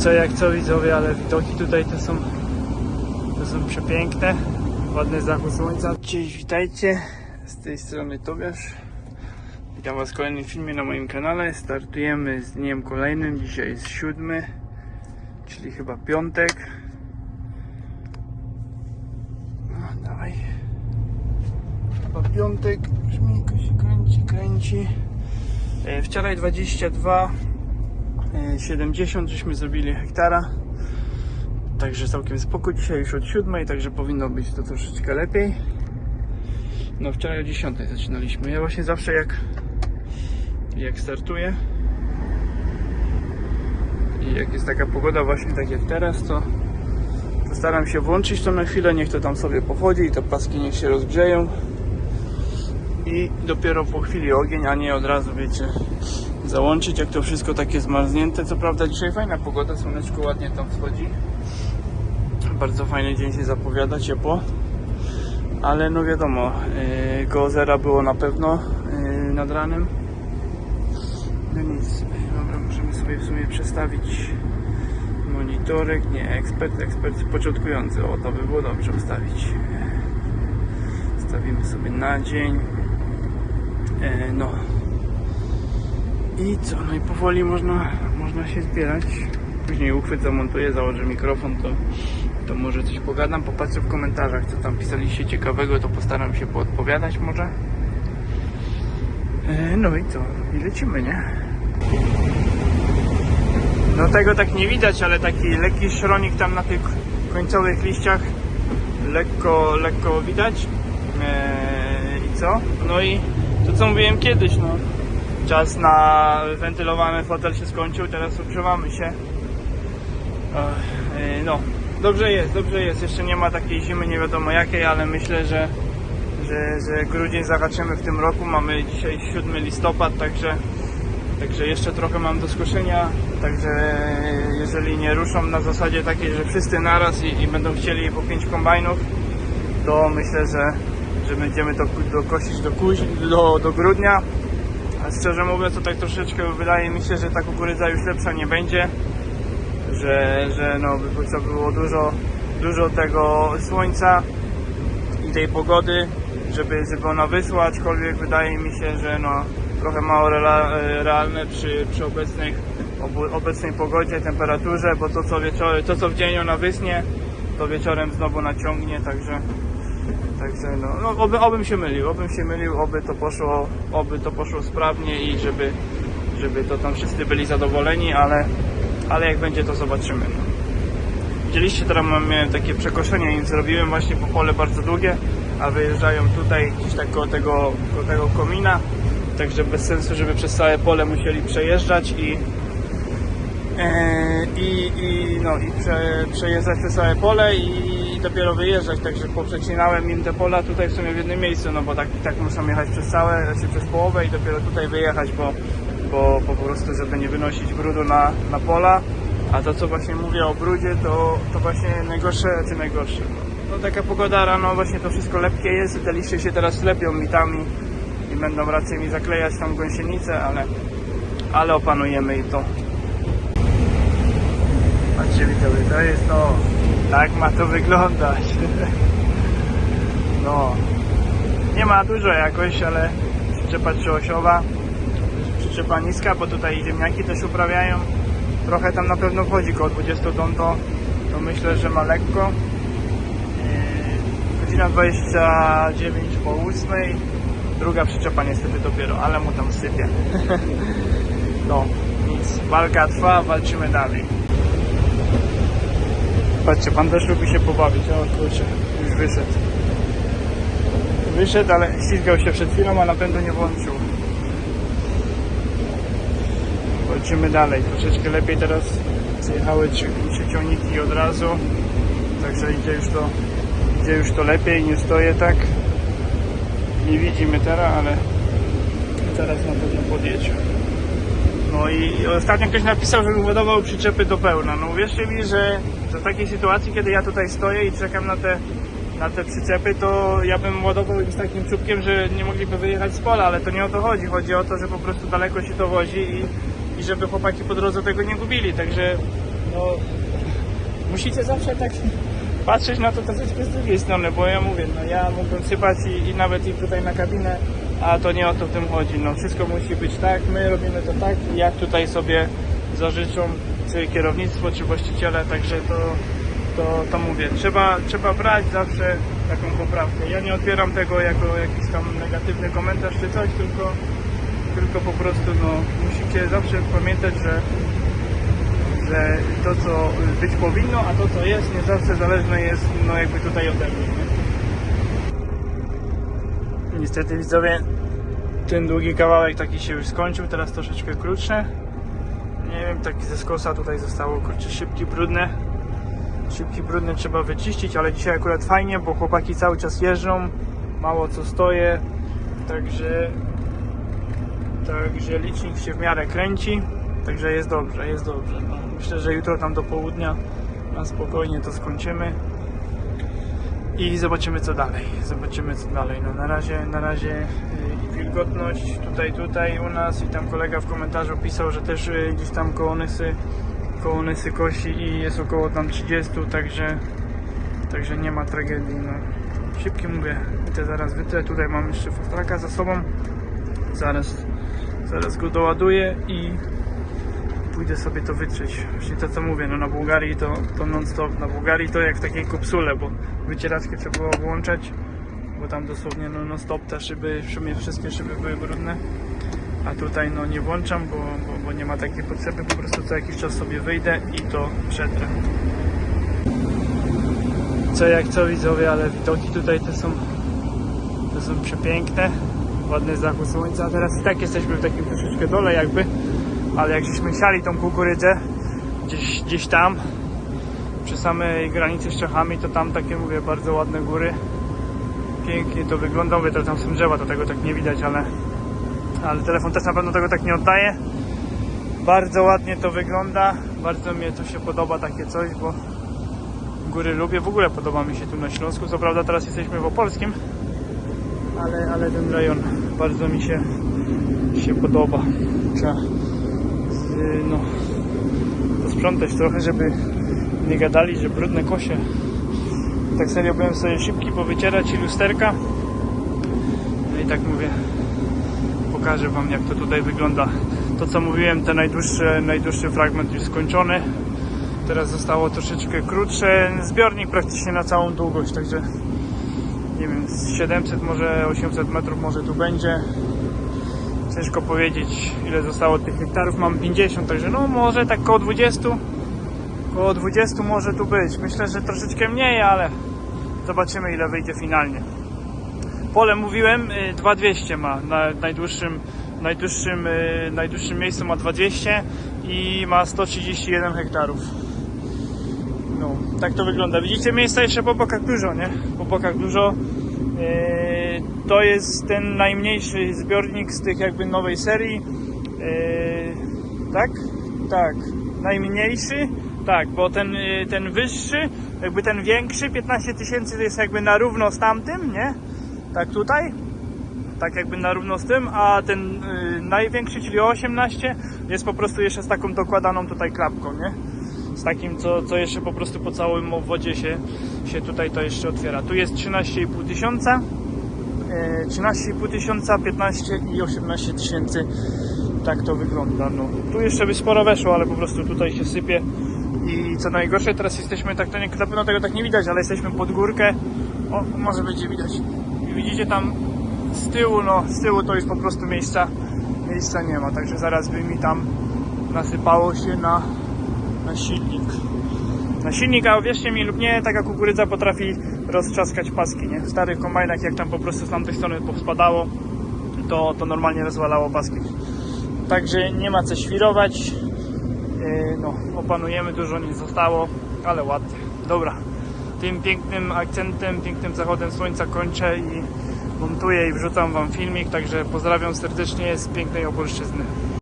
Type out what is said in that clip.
co jak co widzowie, ale widoki tutaj to są to są przepiękne. Ładny zachód słońca. Cześć, witajcie. Z tej strony Tobiasz. Witam Was w kolejnym filmie na moim kanale. Startujemy z dniem kolejnym. Dzisiaj jest siódmy, czyli chyba piątek. No, dawaj. Chyba piątek. Żmijko się kręci, kręci. E, Wczoraj 22 e, 70 żeśmy zrobili hektara. Także całkiem spoko. Dzisiaj już od 7, także powinno być to troszeczkę lepiej. No wczoraj o 10 zaczynaliśmy. Ja właśnie zawsze jak jak startuję i jak jest taka pogoda właśnie tak jak teraz, to, to staram się włączyć to na chwilę, niech to tam sobie pochodzi i te paski niech się rozgrzeją i dopiero po chwili ogień, a nie od razu wiecie załączyć jak to wszystko takie zmarznięte. Co prawda dzisiaj fajna pogoda, słoneczko ładnie tam wschodzi. Bardzo fajny dzień się zapowiada, ciepło. Ale no wiadomo, yy, koło zera było na pewno yy, nad ranem. No nic, dobra, możemy sobie w sumie przestawić monitorek, nie ekspert, ekspert początkujący, o to by było dobrze ustawić. Stawimy sobie na dzień. E, no. I co? No i powoli można, można się zbierać. Później uchwyt zamontuję, założę mikrofon, to, to może coś pogadam. Popatrzę w komentarzach, co tam pisaliście ciekawego, to postaram się poodpowiadać może. E, no i co? I lecimy, nie? No tego tak nie widać, ale taki lekki szronik tam na tych końcowych liściach lekko, lekko widać. Eee, I co? No i to co mówiłem kiedyś, no. Czas na wentylowany fotel się skończył, teraz ogrzewamy się. Eee, no, dobrze jest, dobrze jest. Jeszcze nie ma takiej zimy, nie wiadomo jakiej, ale myślę, że, że, że grudzień zahaczymy w tym roku. Mamy dzisiaj 7 listopad, także, także jeszcze trochę mam do skoszenia. Także jeżeli nie ruszą na zasadzie takiej, że wszyscy naraz i, i będą chcieli po 5 kombajnów, to myślę, że, że będziemy to dokosić do, do, do grudnia. Szczerze mówiąc, to tak troszeczkę wydaje mi się, że ta kukurydza już lepsza nie będzie. Że, że no, co było dużo, dużo tego słońca i tej pogody, żeby, żeby ona wysła, aczkolwiek wydaje mi się, że no, trochę mało rela, realne przy, przy obecnych, obecnej pogodzie, temperaturze, bo to co, wieczory, to co w dzień ona wysnie, to wieczorem znowu naciągnie, także Także no, no oby, obym się mylił, obym się mylił, oby to poszło, oby to poszło sprawnie i żeby, żeby to tam wszyscy byli zadowoleni, ale, ale jak będzie to zobaczymy. Widzieliście, teraz miałem takie przekoszenie im zrobiłem właśnie po pole bardzo długie, a wyjeżdżają tutaj gdzieś tak koło tego, koło tego komina, także bez sensu, żeby przez całe pole musieli przejeżdżać i E, i, i, no, i prze, przejeżdżać przez całe pole i, i dopiero wyjeżdżać, także poprzecinałem im te pola tutaj w sumie w jednym miejscu, no bo tak, tak muszą jechać przez całe, znaczy przez połowę i dopiero tutaj wyjechać, bo, bo, po prostu żeby nie wynosić brudu na, na pola, a to co właśnie mówię o brudzie, to, to właśnie najgorsze, czy najgorsze, no taka pogoda rano, właśnie to wszystko lepkie jest, te liście się teraz lepią mitami i będą raczej mi zaklejać tam gąsienicę, ale, ale opanujemy i to. Patrzcie widzowie, to jest to, tak ma to wyglądać. No, nie ma dużo jakoś, ale przyczepa trzyosiowa, przyczepa niska, bo tutaj ziemniaki też uprawiają. Trochę tam na pewno wchodzi, koło 20 ton to, to myślę, że ma lekko. Yy, Godzina 29 po 8. Druga przyczepa niestety dopiero, ale mu tam sypie. No, nic. Walka trwa, walczymy dalej. Patrzcie, pan też lubi się pobawić. O kurczę, już wyszedł. Wyszedł, ale ścigał się przed chwilą, a napędu nie włączył. Walczymy dalej. Troszeczkę lepiej teraz zjechały trzy, trzy ciągniki od razu. Także idzie już to idzie już to lepiej, nie stoję tak. Nie widzimy teraz, ale teraz na pewno podjedzie. No i ostatnio ktoś napisał, żebym ładował przyczepy do pełna. No uwierzcie mi, że w takiej sytuacji, kiedy ja tutaj stoję i czekam na te, na te przyczepy, to ja bym ładował ich z takim czubkiem, że nie mogliby wyjechać z pola, ale to nie o to chodzi. Chodzi o to, że po prostu daleko się to wozi i, i żeby chłopaki po drodze tego nie gubili. Także no musicie zawsze tak patrzeć na to troszeczkę z drugiej strony, bo ja mówię, no ja mógłbym sypać i, i nawet i tutaj na kabinę, a to nie o to w tym chodzi. No wszystko musi być tak, my robimy to tak, jak tutaj sobie zażyczą czy kierownictwo, czy właściciele, także to, to, to mówię. Trzeba, trzeba brać zawsze taką poprawkę. Ja nie odbieram tego jako jakiś tam negatywny komentarz czy coś, tylko, tylko po prostu no, musicie zawsze pamiętać, że że to co być powinno, a to co jest nie zawsze zależne jest no jakby tutaj ode mnie. Nie? Niestety widzowie ten długi kawałek taki się już skończył, teraz troszeczkę krótszy. Wiem, taki ze skosa tutaj zostało kurczę szybki, brudne. Szybki, brudny trzeba wyczyścić, ale dzisiaj akurat fajnie, bo chłopaki cały czas jeżdżą, mało co stoję, także Także licznik się w miarę kręci, także jest dobrze, jest dobrze. No, myślę, że jutro tam do południa na spokojnie to skończymy i zobaczymy co dalej. Zobaczymy co dalej. No, na razie, na razie y, wilgotność tutaj, tutaj u nas i tam kolega w komentarzu pisał, że też y, gdzieś tam koło Nysy, koło Nysy kosi i jest około tam 30, także, także nie ma tragedii. No. Szybki mówię, te zaraz wytrę. Tutaj mam jeszcze fostraka za sobą. Zaraz Zaraz go doładuję i pójdę sobie to wytrzeć. Właśnie to co mówię, no na Bułgarii to, to non stop. Na Bułgarii to jak w takiej kapsule, bo wycieraczkę trzeba było włączać, bo tam dosłownie no non stop te szyby, szyby, wszystkie szyby były brudne. A tutaj no nie włączam, bo, bo, bo nie ma takiej potrzeby, po prostu co jakiś czas sobie wyjdę i to przetrę. Co jak co widzowie, ale widoki tutaj te są, te są przepiękne ładny zachód słońca. A teraz i tak jesteśmy w takim troszeczkę dole jakby, ale jak żeśmy siali tą kukurydzę gdzieś, gdzieś tam przy samej granicy z Czechami, to tam takie mówię bardzo ładne góry. Pięknie to wygląda, mówię, to tam są drzewa, to tego tak nie widać, ale, ale telefon też na pewno tego tak nie oddaje. Bardzo ładnie to wygląda, bardzo mnie to się podoba takie coś, bo góry lubię, w ogóle podoba mi się tu na Śląsku, co prawda teraz jesteśmy w Opolskim, ale, ale ten rejon bardzo mi się, się podoba. Trzeba no, posprzątać trochę, żeby nie gadali, że brudne kosie. Tak serio byłem sobie szybki powycierać i lusterka. No i tak mówię, pokażę Wam jak to tutaj wygląda. To co mówiłem, ten najdłuższy, najdłuższy fragment już skończony. Teraz zostało troszeczkę krótsze. Zbiornik praktycznie na całą długość, także nie wiem, z 700 może 800 metrów może tu będzie. Ciężko powiedzieć ile zostało tych hektarów, mam 50, także no może tak koło 20, koło 20 może tu być. Myślę, że troszeczkę mniej, ale zobaczymy ile wyjdzie finalnie. Pole mówiłem, y, 2200 ma, na najdłuższym, najdłuższym, y, najdłuższym miejscu ma 2200 i ma 131 hektarów. No, tak to wygląda. Widzicie miejsca jeszcze po bokach dużo, nie? Po bokach dużo. Eee, to jest ten najmniejszy zbiornik z tych jakby nowej serii. Eee, tak? Tak. Najmniejszy? Tak, bo ten, y, ten wyższy, jakby ten większy, 15 tysięcy to jest jakby na równo z tamtym, nie? Tak tutaj. Tak jakby na równo z tym, a ten y, największy, czyli 18 jest po prostu jeszcze z taką dokładaną tutaj klapką, nie? z takim, co, co jeszcze po prostu po całym obwodzie się, się tutaj to jeszcze otwiera. Tu jest 13,5 tysiąca, e, 13,5 tysiąca, 15 i 18 tysięcy. Tak to wygląda. No, tu jeszcze by sporo weszło, ale po prostu tutaj się sypie. I co najgorsze, teraz jesteśmy tak, to nie, na pewno tego tak nie widać, ale jesteśmy pod górkę. O, może będzie widać. I widzicie tam z tyłu, no z tyłu to już po prostu miejsca, miejsca nie ma, także zaraz by mi tam nasypało się na na silnik. Na silnik, a uwierzcie mi lub nie, taka kukurydza potrafi roztrzaskać paski, nie? W starych kombajnach, jak tam po prostu z tamtej strony spadało, to, to normalnie rozwalało paski. Także nie ma co świrować. Yy, no, opanujemy, dużo nie zostało, ale ładnie. Dobra, tym pięknym akcentem, pięknym zachodem słońca kończę i montuję i wrzucam Wam filmik, także pozdrawiam serdecznie z pięknej Opolszczyzny.